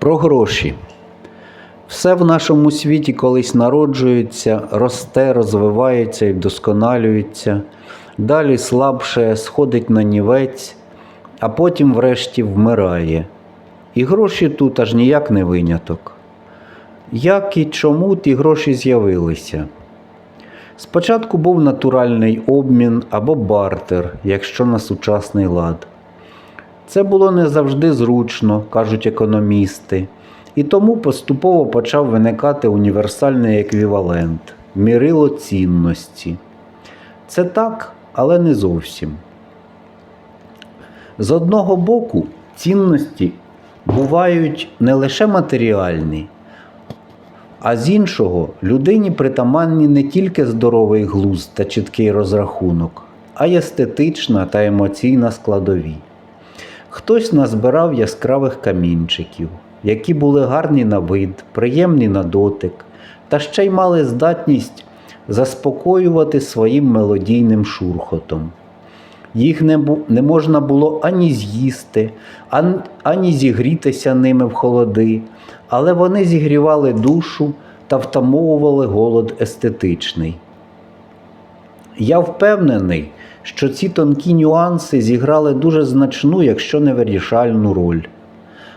Про гроші. Все в нашому світі колись народжується, росте, розвивається і вдосконалюється, далі слабше сходить на нівець, а потім врешті вмирає. І гроші тут аж ніяк не виняток. Як і чому ті гроші з'явилися? Спочатку був натуральний обмін або бартер, якщо на сучасний лад. Це було не завжди зручно, кажуть економісти, і тому поступово почав виникати універсальний еквівалент мірило цінності. Це так, але не зовсім. З одного боку, цінності бувають не лише матеріальні, а з іншого, людині притаманні не тільки здоровий глузд та чіткий розрахунок, а й естетична та емоційна складові. Хтось назбирав яскравих камінчиків, які були гарні на вид, приємні на дотик, та ще й мали здатність заспокоювати своїм мелодійним шурхотом. Їх не, не можна було ані з'їсти, ан- ані зігрітися ними в холоди, але вони зігрівали душу та втамовували голод естетичний. Я впевнений, що ці тонкі нюанси зіграли дуже значну, якщо не вирішальну роль.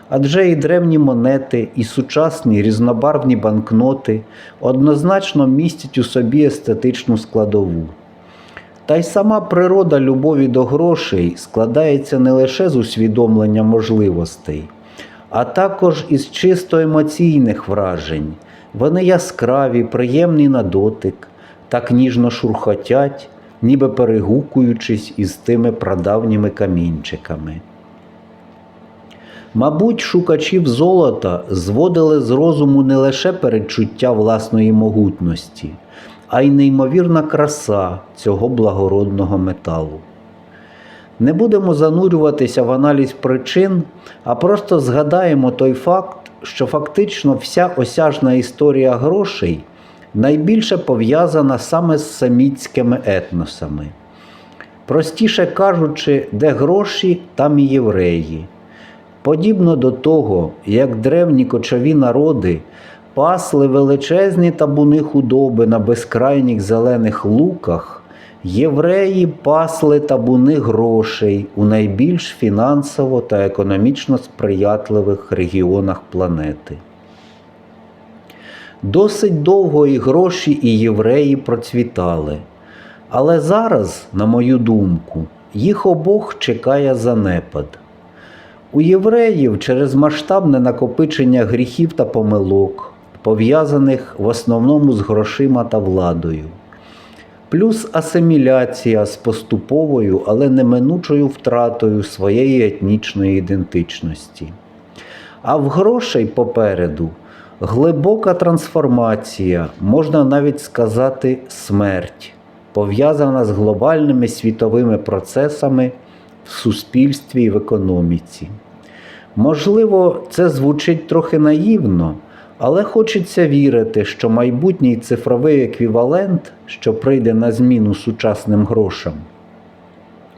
Адже і древні монети, і сучасні різнобарвні банкноти однозначно містять у собі естетичну складову. Та й сама природа любові до грошей складається не лише з усвідомлення можливостей, а також із чисто емоційних вражень. Вони яскраві, приємні на дотик, так ніжно шурхотять, ніби перегукуючись із тими прадавніми камінчиками. Мабуть, шукачів золота зводили з розуму не лише передчуття власної могутності, а й неймовірна краса цього благородного металу. Не будемо занурюватися в аналіз причин, а просто згадаємо той факт, що фактично вся осяжна історія грошей найбільше пов'язана саме з самітськими етносами. Простіше кажучи, де гроші, там і євреї. Подібно до того, як древні кочові народи пасли величезні табуни худоби на безкрайніх зелених луках, євреї пасли табуни грошей у найбільш фінансово та економічно сприятливих регіонах планети. Досить довго і гроші, і євреї процвітали. Але зараз, на мою думку, їх обох чекає занепад. У євреїв через масштабне накопичення гріхів та помилок, пов'язаних в основному з грошима та владою, плюс асиміляція з поступовою, але неминучою втратою своєї етнічної ідентичності. А в грошей попереду глибока трансформація, можна навіть сказати, смерть, пов'язана з глобальними світовими процесами в суспільстві і в економіці. Можливо, це звучить трохи наївно, але хочеться вірити, що майбутній цифровий еквівалент, що прийде на зміну сучасним грошам,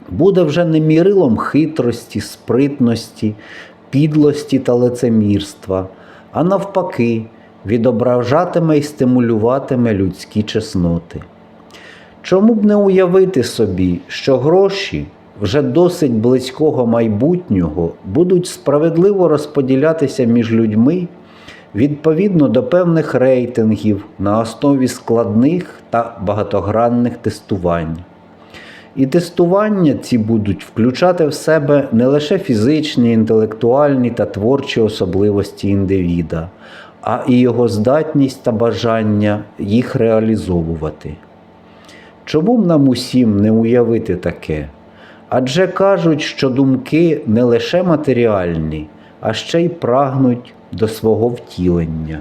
буде вже не мірилом хитрості, спритності, підлості та лицемірства, а навпаки, відображатиме і стимулюватиме людські чесноти. Чому б не уявити собі, що гроші вже досить близького майбутнього будуть справедливо розподілятися між людьми відповідно до певних рейтингів на основі складних та багатогранних тестувань. І тестування ці будуть включати в себе не лише фізичні, інтелектуальні та творчі особливості індивіда, а і його здатність та бажання їх реалізовувати. Чому б нам усім не уявити таке? Адже кажуть, що думки не лише матеріальні, а ще й прагнуть до свого втілення.